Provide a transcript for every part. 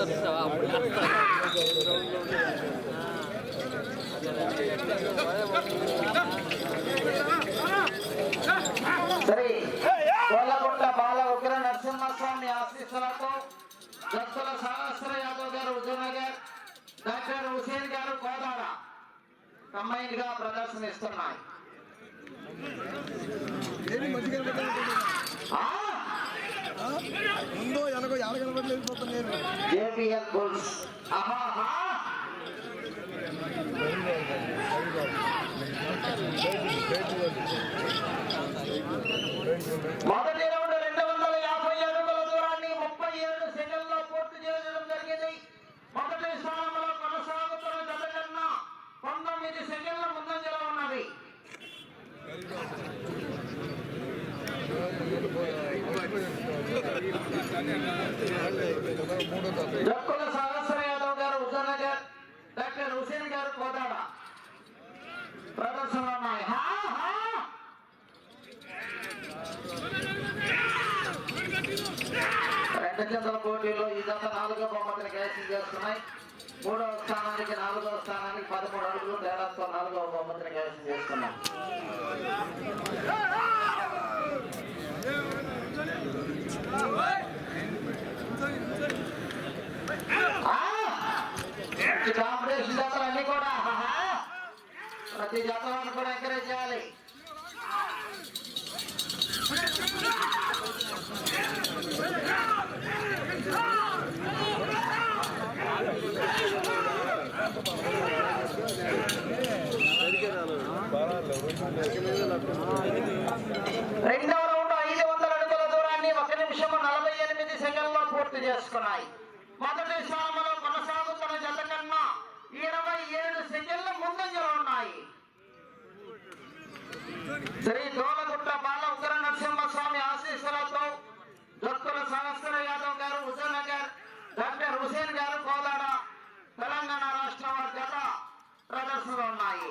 చెప్తారు బాల ఉగ్ర నరసింహస్వామి ఆశీస్సులతో దత్తుల సహస్ర యాదవ్ గారు హుజూర్నగర్ డాక్టర్ హుసేన్ గారు కోదాడ కంబైన్గా ప్రదర్శనిస్తున్నాయి ముందు ఎనగో ఎనగ కనబడలేదు వెళ్ళిపోతాను నేను జేబిఎల్ బుల్స్ ఆహాహా! మొదటి రౌండ్ రెండు వందల యాభై అడుగుల దూరాన్ని ముప్పై ఏడు సెకండ్లో పూర్తి చేయడం జరిగింది మొదటి స్థానంలో కొనసాగుతున్న జత కన్నా పంతొమ్మిది సెకండ్ల ముందంజలో ఉన్నది మూడో తాత జక్కుల సహస్ర యాదవ్ గారు హుజనగర్ డాక్టర్ హుసేన్ గారు కోదాడ ప్రదర్శనలు ఉన్నాయి హా, హా. రెండు జతల నాలుగో బహుమతిని కైవసం చేస్తున్నాయి. మూడవ స్థానానికి నాలుగవ స్థానానికి పదమూడు అడుగులు తేడాతో నాలుగవ బహుమతిని కైవసం చేస్తున్నాం. కాంపిటీషన్ అన్ని కూడా ప్రతి జతలను కూడా ఎంకరేజ్ చేయాలి. రెండవ రౌండ్ ఐదు వందల అడుగుల దూరాన్ని ఒక నిమిషం నలభై ఎనిమిది సెకండ్లో పూర్తి చేసుకున్నాయి. మొదటి స్థానంలో కొనసాగుతున్న జత కన్నా ఇరవై ఏడు సెకండ్లు ముందంజలో ఉన్నాయి. శ్రీ దోలగుట్ట బాల ఉగ్ర నరసింహస్వామి ఆశీస్సులతో దొత్తుల సహస్ర యాదవ్ గారు హుజనగర్ డాక్టర్ హుసేన్ గారు కోదాడ తెలంగాణ రాష్ట్రం వారి జత ప్రదర్శనలు ఉన్నాయి.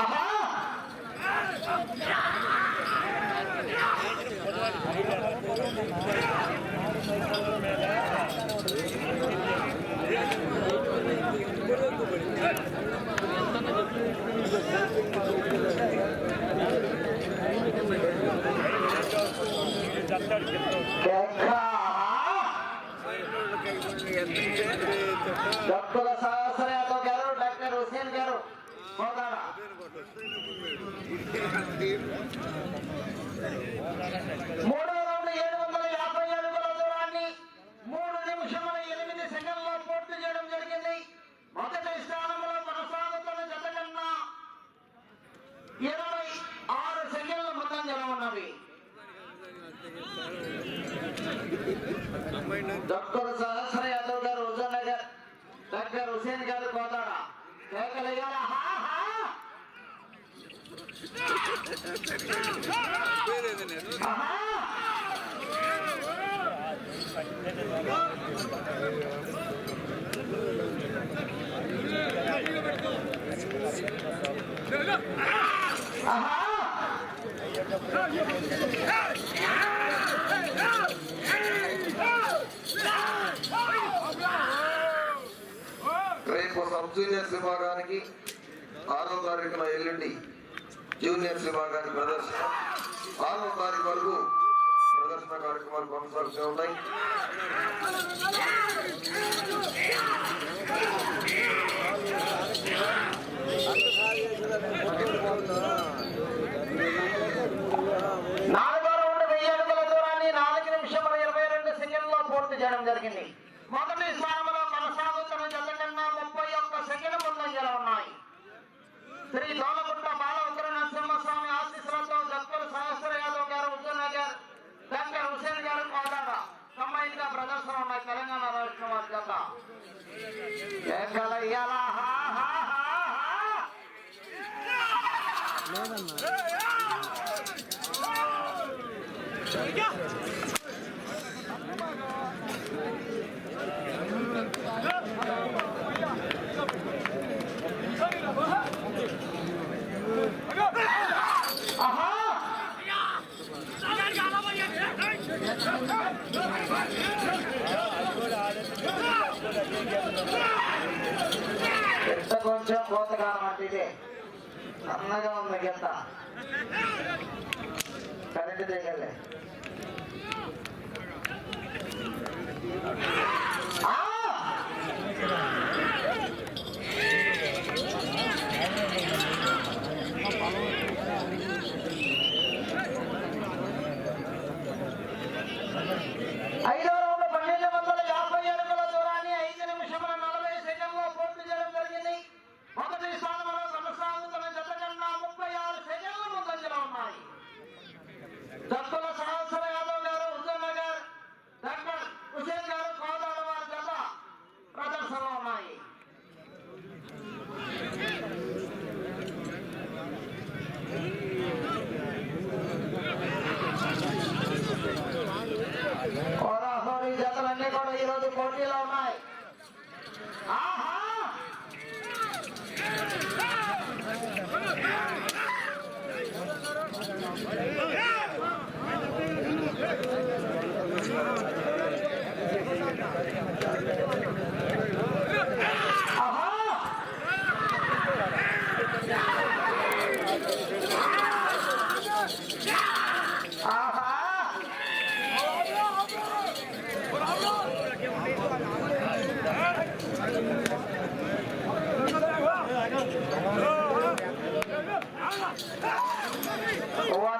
ఆహా! కేక! డబ్బుల సహస్ర యాదవ్ గారు డాక్టర్ హుసేన్ గారు కోదాడ మూడో రౌండ్ ఏడు వందల యాభై అడుగుల దూరాన్ని మూడు నిమిషముల ఎనిమిది సెకండ్లో పూర్తి చేయడం జరిగింది. మొదటి స్థానంలో కొనసాగుతున్న జత కన్నా ఇరవై ఆరు సెకండ్ల మతం ఉన్నవి. డాక్టర్ సహస్ర యాదవ్ గారు హుజూర్ నగర్ డాక్టర్ హుసేన్ గారు కోదాడ కేకలయ్యారా రేపు సబ్ జూనియర్స్ విభాగానికి ఆరో తారీఖున ఎల్లుండి జూనియర్స్ విభాగానికి ప్రదర్శన. ఆరో తారీఖు వరకు ప్రదర్శన కార్యక్రమాలు కొనసాగుతూ ఉన్నాయి. నాలుగో கரெக்ட் தேங்கல்ல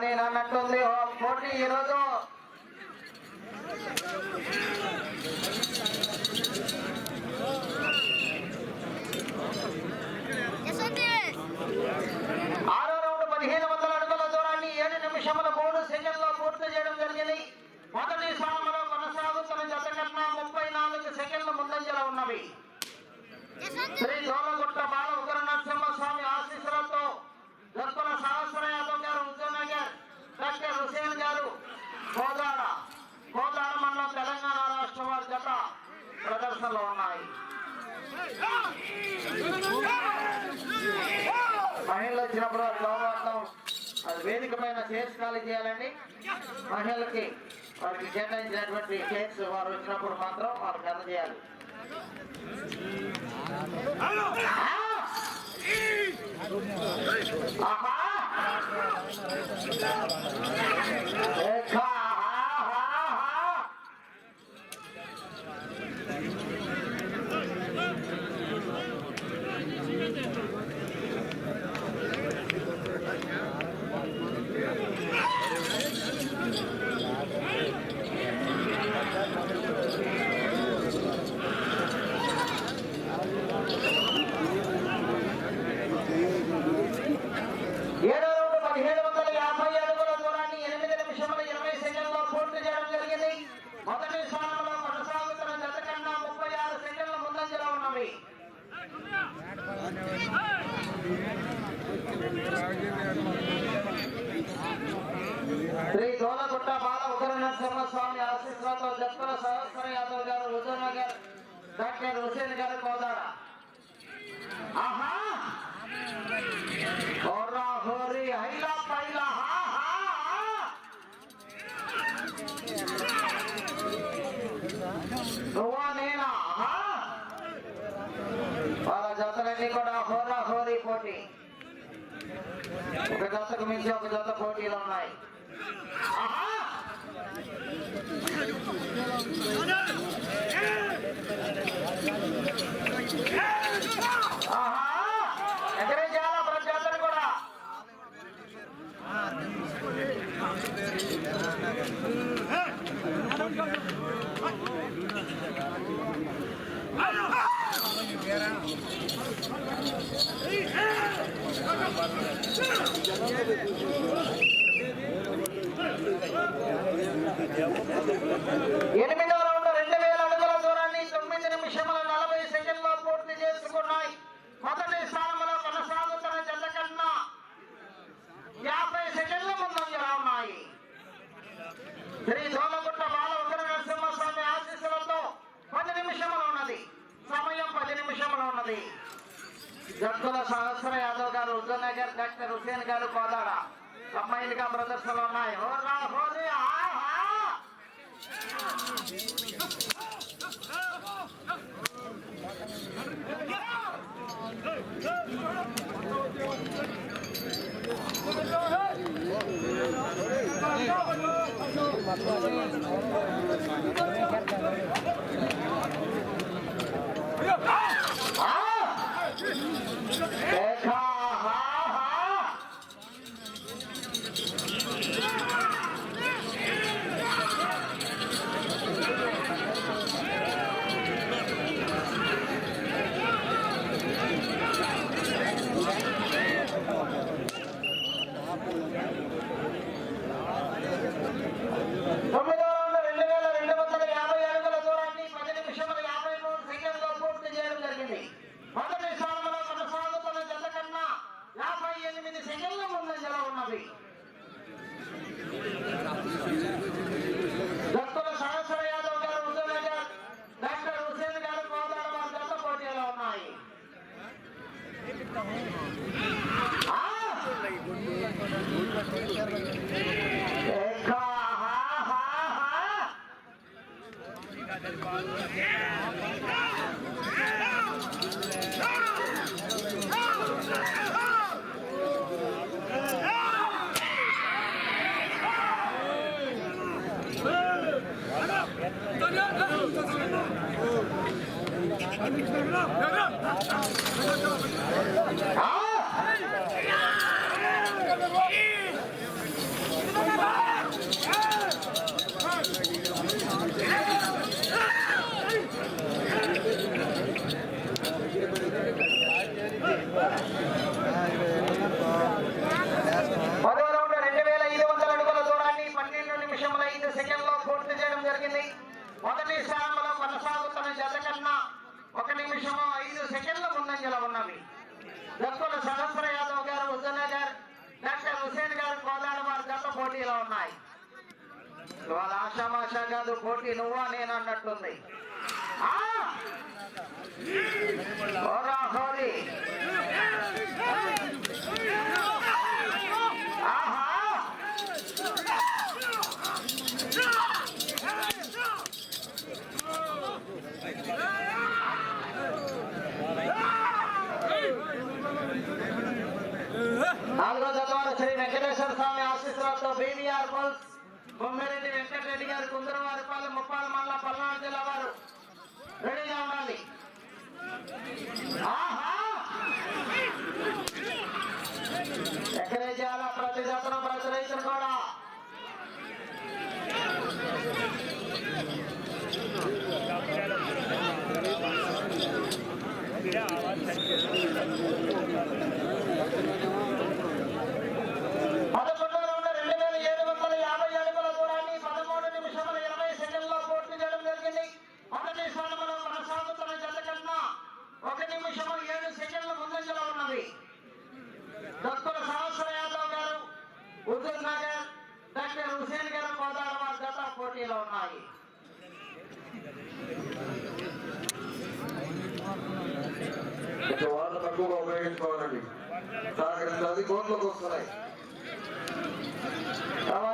నేను అన్నట్టుంది ఓ పోటీ ఈరోజు. ఆరో రౌండ్ పదిహేను వందల అడుగుల దూరాన్ని ఏడు నిమిషముల మూడు సెకండ్లో పూర్తి చేయడం జరిగింది. మొదటి స్థానంలో కొనసాగుతున్న జత కన్నా ముప్పై నాలుగు సెకండ్ల ముందంజలో ఉన్నవి. శ్రీ దోలగుట్ట బాల ఉగ్ర నరసింహస్వామి ఆశీస్సులతో దత్తుల సహస్రయాత డాక్టర్ హుసేన్ గారు కోదాడ కోదాడ మండలం తెలంగాణ రాష్ట్రం వారి జత ప్రదర్శనలో ఉన్నాయి. మహిళలు వచ్చినప్పుడు అది అది వేదిక పైన కేసు ఖాళీ చేయాలండి. మహిళలకి వారికి కేటాయించినటువంటి కేసు వారు వచ్చినప్పుడు మాత్రం వారికి అందజేయాలి. ఆహా! Come ఒక జతకు మించి ఒక జత పోటీలు ఉన్నాయి. ఆహా! ఆహా! ఎగరేయాలా ప్రతి జతను కూడా? ఎనిమిదో Thank you. నాగేశ్వర యాదవ్ గారు ఉద్దనగర్ డాక్టర్ హుసేన్ గారు కోదాడ. అమ్మాయిలుగా బ్రదర్స్లో ఉన్నాయి. Yeah!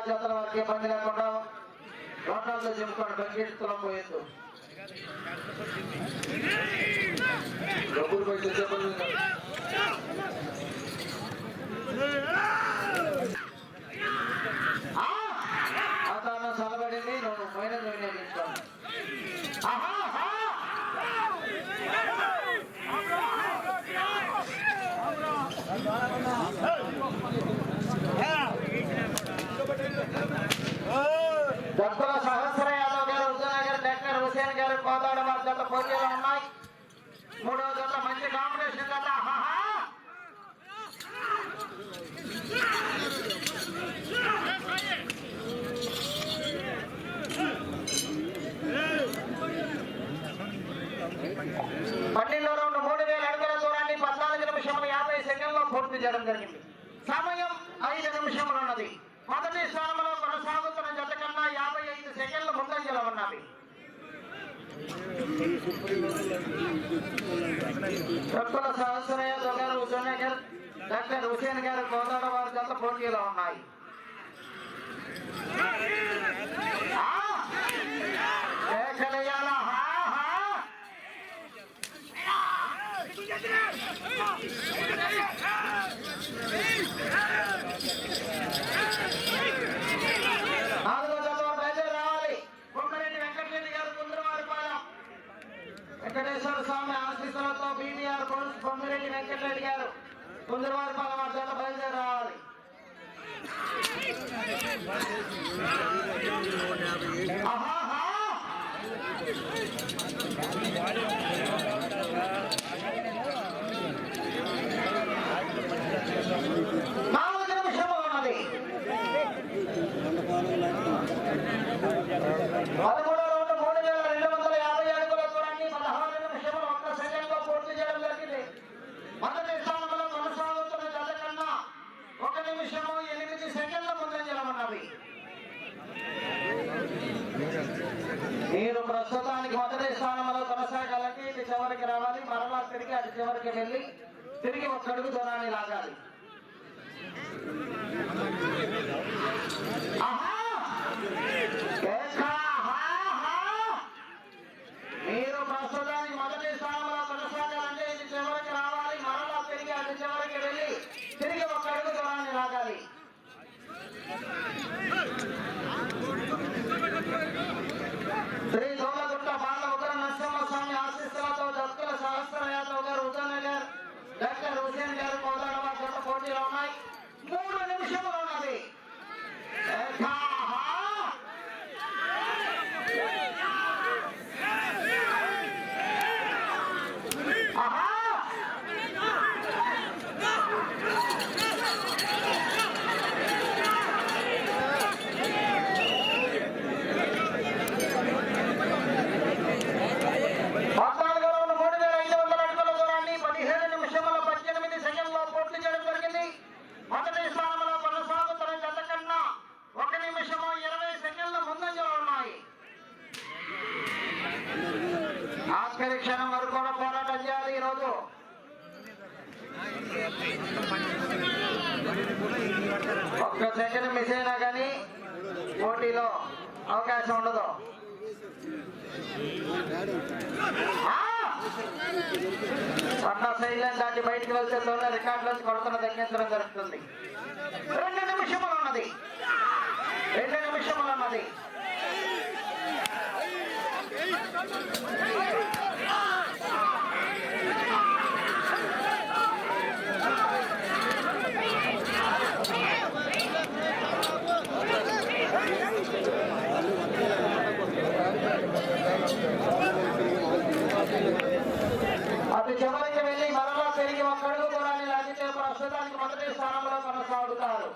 జతల వరకు ఇబ్బంది లేకుండా రోడ్లలో దింపుకోండి బకెట్ పోయేందు అతను సలబడింది నువ్వు పైన ఆహా! যখন সাহস సన్న శైలం దాటి బయటకు వెళ్తుందోనే రికార్డులోంచి కొడతను తగ్గించడం జరుగుతుంది. రెండు నిమిషములు ఉన్నది రెండు నిమిషములు ఉన్నది ప్రస్తుతానికి మొదటి స్థానంలో కొనసాగుతారు.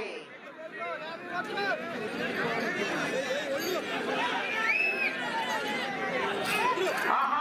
ఉన్నాయి ఆహా.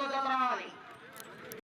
కొనసాగుతున్నారు మూడో